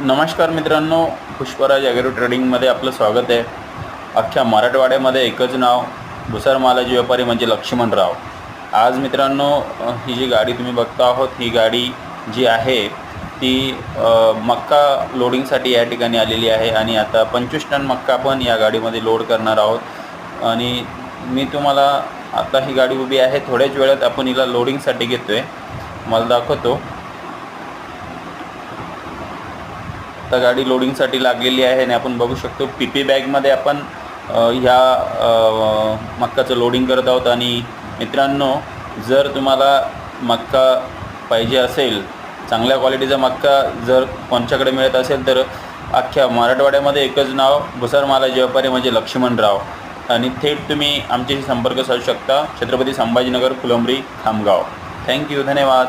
नमस्कार मित्रांनो पुष्पराज ॲग्रो ट्रेडिंगमध्ये आपलं स्वागत आहे. अख्ख्या मराठवाड्यामध्ये एकच नाव भुसार मालाजी व्यापारी म्हणजे लक्ष्मणराव. आज मित्रांनो ही जी गाडी तुम्ही बघता आहोत ही गाडी जी आहे ती मक्का लोडिंगसाठी या ठिकाणी आलेली आहे आणि आता पंचवीस टन मक्का पण या गाडीमध्ये लोड करणार आहोत. आणि मी तुम्हाला आता ही गाडी उभी आहे थोड्याच वेळात आपण हिला लोडिंगसाठी घेतो आहे मला दाखवतो. आता गाडी लोडिंगसाठी लागलेली आहे आणि आपण बघू शकतो पी पी बॅगमध्ये आपण ह्या मक्काचं लोडिंग करत आहोत. आणि मित्रांनो जर तुम्हाला मक्का पाहिजे असेल चांगल्या क्वालिटीचा मक्का जर कोणच्याकडे मिळत असेल तर अख्ख्या मराठवाड्यामध्ये एकच नाव भुसारमालाचे व्यापारी म्हणजे लक्ष्मणराव. आणि थेट तुम्ही आमच्याशी संपर्क साधू शकता. छत्रपती संभाजीनगर फुलंबरी खामगाव. थँक्यू धन्यवाद.